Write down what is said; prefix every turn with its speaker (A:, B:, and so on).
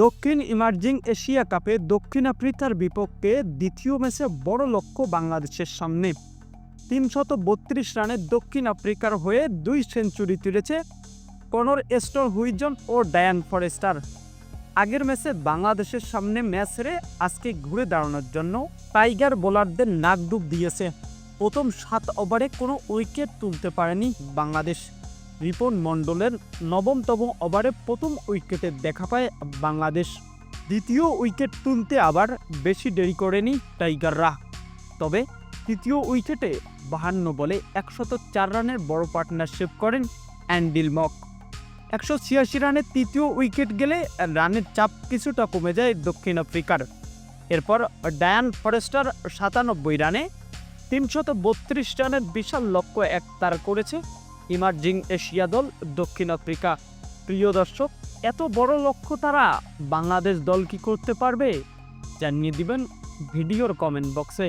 A: দক্ষিণ emerging Asia কাপে দক্ষিণ আফ্রিকার বিপক্ষে দ্বিতীয় ম্যাচে বড় লক্ষ্য বাংলাদেশের সামনে। তিনশত বত্রিশ রানে দক্ষিণ আফ্রিকার হয়ে দুই সেঞ্চুরি তুলেছে কনর এস্টর হুইজন ও ডায়ান ফরেস্টার। আগের ম্যাচে বাংলাদেশের সামনে ম্যাচ হেরে আজকে ঘুরে দাঁড়ানোর জন্য টাইগার বোলারদের নাক ডুব দিয়েছে। প্রথম সাত ওভারে কোনো উইকেট তুলতে পারেনি বাংলাদেশ। রিপন মণ্ডলের নবমতম ওভারে প্রথম উইকেটে দেখা পায় বাংলাদেশ। দ্বিতীয় উইকেট তুলতে আবার বেশি দেরি করেনি টাইগাররা। তবে তৃতীয় উইকেটে বাহান্ন বলে একশত চার রানের বড় পার্টনারশিপ করেন অ্যান্ডিল মক। একশো ছিয়াশি রানের তৃতীয় উইকেট গেলে রানের চাপ কিছুটা কমে যায় দক্ষিণ আফ্রিকার। এরপর ডায়ান ফরেস্টার সাতানব্বই রানে তিনশত বত্রিশ রানের বিশাল লক্ষ্য এক তার করেছে ইমার্জিং এশিয়া দল দক্ষিণ আফ্রিকা। প্রিয় দর্শক, এত বড় লক্ষ্য তারা বাংলাদেশ দল কি করতে পারবে? জানিয়ে দিবেন ভিডিওর কমেন্ট বক্সে।